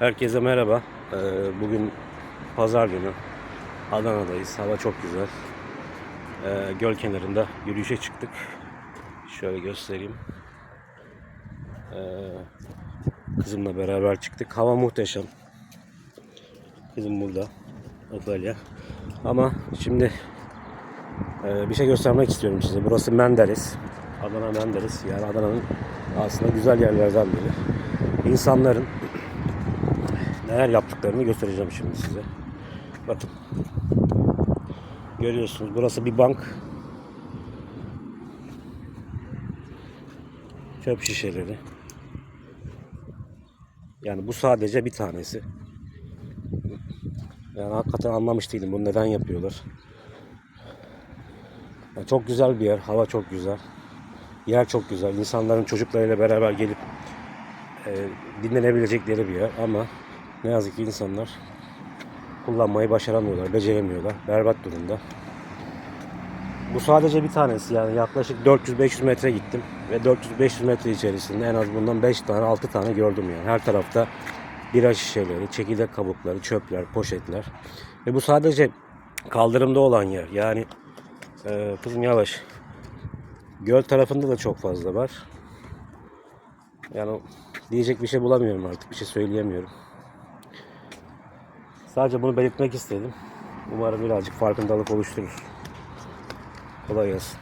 Herkese merhaba. Ee, Bugün pazar günü. Adana'dayız. Hava çok güzel. Ee, Göl kenarında yürüyüşe çıktık. Şöyle göstereyim. Ee, Kızımla beraber çıktık. Hava muhteşem. Kızım burada. Otelya. Ama şimdi e, bir şey göstermek istiyorum size. Burası Menderes. Adana Menderes. Yani Adana'nın aslında güzel yerlerden biri. İnsanların neler yaptıklarını göstereceğim şimdi size. Bakın. Görüyorsunuz burası bir bank. Çöp şişeleri. Yani bu sadece bir tanesi. Yani hakikaten anlamış değilim bunu neden yapıyorlar. Yani çok güzel bir yer. Hava çok güzel. Yer çok güzel. İnsanların çocuklarıyla beraber gelip e, dinlenebilecekleri bir yer ama ne yazık ki insanlar kullanmayı başaramıyorlar, beceremiyorlar. Berbat durumda. Bu sadece bir tanesi yani yaklaşık 400-500 metre gittim ve 400-500 metre içerisinde en az bundan 5 tane 6 tane gördüm yani. Her tarafta bira şişeleri, çekirdek kabukları, çöpler, poşetler. Ve bu sadece kaldırımda olan yer. Yani e, kızım yavaş. Göl tarafında da çok fazla var. Yani diyecek bir şey bulamıyorum artık. Bir şey söyleyemiyorum. Sadece bunu belirtmek istedim. Umarım birazcık farkındalık oluşturur. Kolay gelsin.